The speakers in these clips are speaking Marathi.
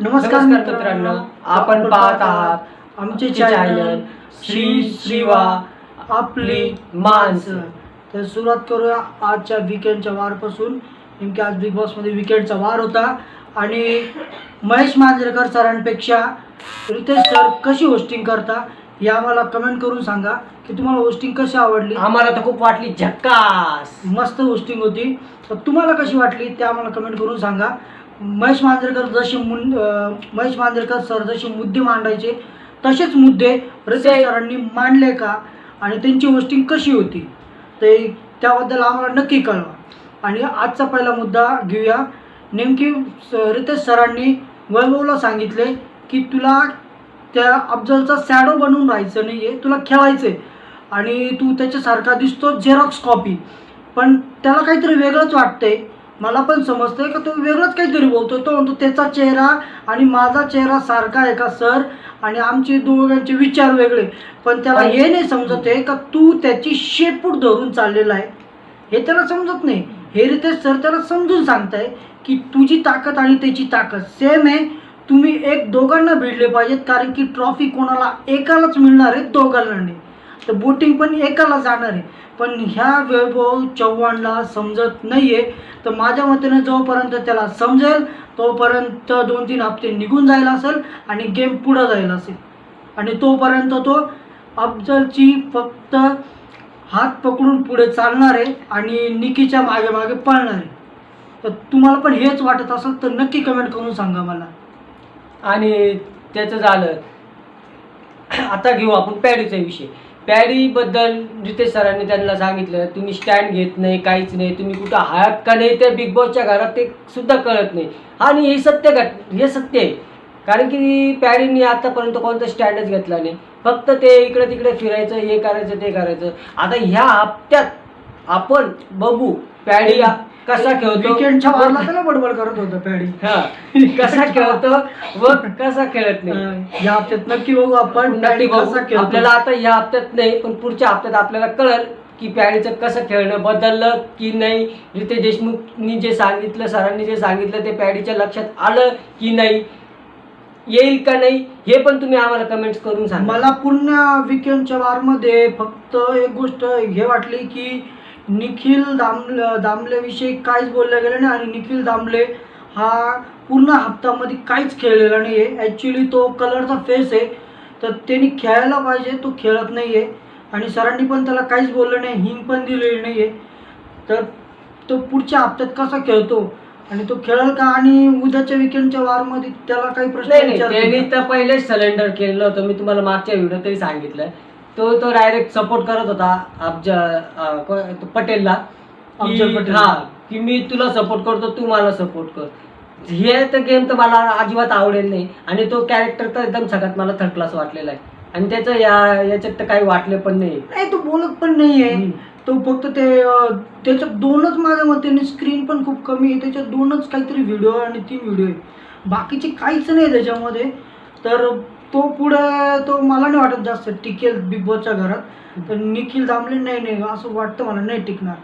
मित्रांनो आपण पाहत आहात आमचे चॅनल चॅनल श्री श्रीवा आपली माणसं. तर सुरुवात करूया आजच्या विकेंडच्या वारपासून. नेमकी आज बिग बॉसमध्ये विकेंडचा वार होता. आणि महेश मांजरेकर सरांपेक्षा रितेश सर कशी होस्टिंग करता हे आम्हाला कमेंट करून सांगा की तुम्हाला होस्टिंग कशी आवडली? आम्हाला तर खूप वाटली झक्कास. मस्त होस्टिंग होती. तर तुम्हाला कशी वाटली ते आम्हाला कमेंट करून सांगा. महेश मांजरेकर जसे मुन अं, महेश मांजरेकर सर जसे मुद्दे मांडायचे तसेच मुद्दे रितेश से- सरांनी मांडले का? आणि त्यांची होस्टिंग कशी होती? ते त्याबद्दल आम्हाला नक्की कळवा. आणि आजचा पहिला मुद्दा घेऊया. नेमकी रितेश सरांनी वैभवला सांगितले की तुला त्या अफजलचा सॅडो बनवून राहायचं नाही आहे तुला खेळायचं आहे आणि तू त्याच्यासारखा दिसतो झेरॉक्स कॉपी पण त्याला काहीतरी वेगळंच वाटतंय. मला पण समजतंय का तो वेगळंच काहीतरी बोलतोय. तो म्हणतो त्याचा चेहरा आणि माझा चेहरा सारखा आहे का सर? आणि आमचे दोघांचे विचार वेगळे. पण त्याला हे नाही समजत आहे का तू त्याची शेपूट धरून चाललेला आहे? हे त्याला समजत नाही. हे रितेश सर त्याला समजून सांगताय की तुझी ताकद आणि त्याची ताकद सेम आहे. तुम्ही एक दोघांना भिडले पाहिजेत कारण की ट्रॉफी कोणाला एकालाच मिळणार आहे दोघांना नाही. तर बोटिंग पण एकाला जाणार आहे. पण ह्या वैभव चव्हाणला समजत नाही आहे तर माझ्या मतेनं जोपर्यंत त्याला समजेल तोपर्यंत दोन तीन हप्ते निघून जायला असेल आणि गेम पुढं जायला असेल. आणि तोपर्यंत तो अफजलची फक्त हात पकडून पुढे चालणार आहे आणि निकीच्या मागे मागे पळणार आहे. तर तुम्हाला पण हेच वाटत असेल तर नक्की कमेंट करून सांगा मला. आणि त्याचं झालं. आता घेऊ आपण पॅडीचा विषय. पॅडीबद्दल जिथे सरांनी त्यांना सांगितलं तुम्ही स्टँड घेत नाही काहीच नाही तुम्ही कुठं आहात का नाही? त्या बिग बॉसच्या घरात ते सुद्धा कळत नाही. आणि हे सत्य घट हे सत्य आहे. कारण की पॅडींनी आतापर्यंत कोणता स्टँडच घेतला नाही. फक्त ते इकडे तिकडे फिरायचं हे करायचं ते करायचं. आता ह्या हप्त्यात आपण बघू पॅडी कसा खेळतो? विकेंडच्या वारला त्याला बडबड करत होतं पॅडी. हा. कसा खेळतो व कसा खेळत नाही? या हप्त्यात नक्की बघू आपण नक्की बघू. कसा खेळतो. आपल्याला आता या हप्त्यात नाही पण पुढच्या हप्त्यात आपल्याला कळेल की पॅडीचं कसं खेळणं बदललं की नाही. रितेश देशमुखनी जे सांगितलं सरांनी जे सांगितलं ते पॅडीच्या लक्षात आलं की नाही. येईल का नाही हे पण तुम्ही आम्हाला कमेंट्स करून सांगा. मला पूर्ण विकेंडच्या वारमध्ये फक्त एक गोष्ट हे वाटली की निखिल दामले दामलेविषयी काहीच बोललं गेलं नाही आणि निखिल दामले हा पूर्ण हप्त्यामध्ये काहीच खेळलेला नाही आहे ॲक्च्युली तो कलरचा फेस आहे. तर त्यांनी खेळायला पाहिजे तो खेळत नाही आहे आणि सरांनी पण त्याला काहीच बोललं नाही हिंग पण दिलेली नाही आहे तर तो पुढच्या हप्त्यात कसा खेळतो? आणि तो खेळेल का? आणि उद्याच्या विकेंडच्या वारमध्ये त्याला काही प्रश्न त्यांनी? तर पहिलेच सिलेंडर केलेलं होतं. मी तुम्हाला मागच्या व्हिडिओ तरी सांगितलं. तो तो डायरेक्ट सपोर्ट करत होता तो पटेलला. पटेल. हा की मी तुला सपोर्ट करतो तू मला सपोर्ट कर. हे तर गेम तर मला अजिबात आवडेल नाही. आणि तो कॅरेक्टर तर एकदम सगळ्यात मला थर्ड क्लास वाटलेला आहे. आणि त्याचं या याच्यात तर काही वाटले पण नाही. नाही तो बोलत पण नाहीये. हम्म. तो फक्त ते अं, त्याच्यात दोनच माझ्या मते स्क्रीन पण खूप कमी आहे. त्याच्यात दोनच काहीतरी व्हिडिओ आणि तीन व्हिडिओ आहे. बाकीचे काहीच नाही त्याच्यामध्ये. तर तो पुढे तो मला नाही वाटत जास्त टिकेल बिग बॉसच्या घरात. तर निखिल दामले नाही नाही असं वाटतं मला नाही टिकणार.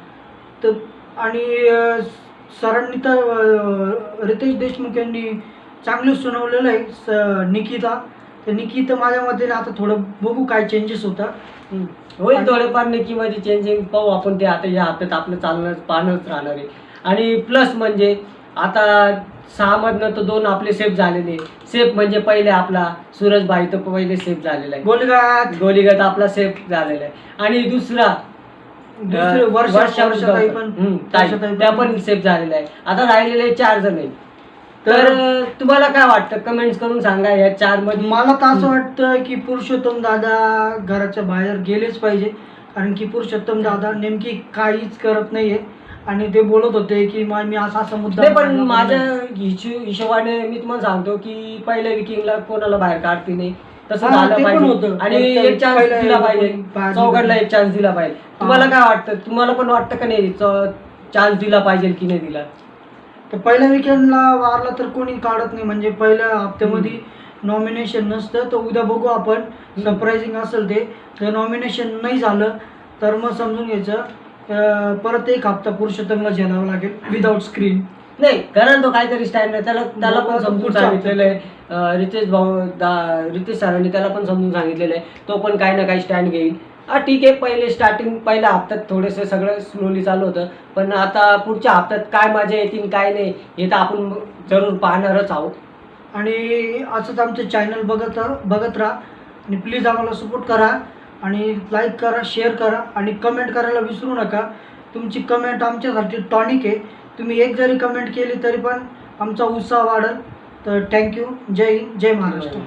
तर आणि सरांनी तर रितेश देशमुख यांनी चांगलं सुनावलेलं आहे स निकिता तर निकिता माझ्या मते आता थोडं बघू काय चेंजेस होतात. होईल थोडेफार नक्कीमध्ये चेंजिंग पाहू आपण ते आता या हप्त्यात आपलं चालणार पाहणंच राहणार आहे. आणि प्लस म्हणजे आता सहामधनं तर दोन आपले सेफ झालेले. सेफ म्हणजे पहिले आपला सूरज भाई तर पहिले सेफ झालेला आहे. गोलगात गोलीगत आपला सेफ झालेला आहे. आणि दुसरा वर्ष वर्षा वर्षाताई पण. हम्म, ताई, वर्षाताई त्या पण सेफ झालेल्या आहे. आता राहिलेले चार जण आहेत. तर तुम्हाला काय वाटतं? कमेंट्स करून सांगा या चारमध्ये मला तर असं वाटतं की पुरुषोत्तम दादा घराच्या बाहेर गेलेच पाहिजे. कारण की पुरुषोत्तम दादा नेमकी काहीच करत नाहीये. आणि ते बोलत होते की मा- मी असा असा मुद्दा नाही पण माझ्या. हिशो- हिशोबाने मी तुम्हाला सांगतो की पहिल्या विकिंगला कोणाला बाहेर काढते नाही. तसं हा, झालं ते पण पाहिजे. होतं. आणि एक चान्स पहिल्या दिला पाहिजे. बाहेर चौघडला. एक चान्स दिला पाहिजे. तुम्हाला काय वाटतं? तुम्हाला पण वाटतं का नाही चान्स दिला पाहिजे की नाही दिला? तर पहिल्या विकेंडला वारला तर कोणी काढत नाही. म्हणजे पहिल्या हप्त्यामध्ये नॉमिनेशन नसतं. तर उद्या बघू आपण. सरप्राइझिंग असेल ते. जर नॉमिनेशन नाही झालं. तर मग समजून घ्यायचं. परत एक हप्ता पुरुषोत्तमला झेलावं लागेल विदाऊट स्क्रीन नाही कराल तो काहीतरी स्टँड त्याला त्याला पण समजून सांगितलेलं आहे. रितेश भाऊ रितेश सरांनी त्याला पण समजून सांगितलेलं आहे. तो पण काही ना काही स्टँड घेईल. हा ठीक आहे पहिले स्टार्टिंग पहिल्या हप्त्यात थोडंसं सगळं स्लोली चालू होतं. पण आता पुढच्या हप्त्यात काय मजा येतील काय नाही हे तर आपण जरूर पाहणारच आहोत. आणि असंच आमचं चॅनल बघत बघत राहा. आणि प्लीज आम्हाला सपोर्ट करा. आणि लाईक करा शेअर करा आणि कमेंट करायला विसरू नका. तुमची कमेंट आमच्यासाठी टॉनिक आहे. तुम्ही एक जरी कमेंट केली तरी पण आमचा उत्साह वाढेल. तर थँक्यू जय हिंद जय महाराष्ट्र.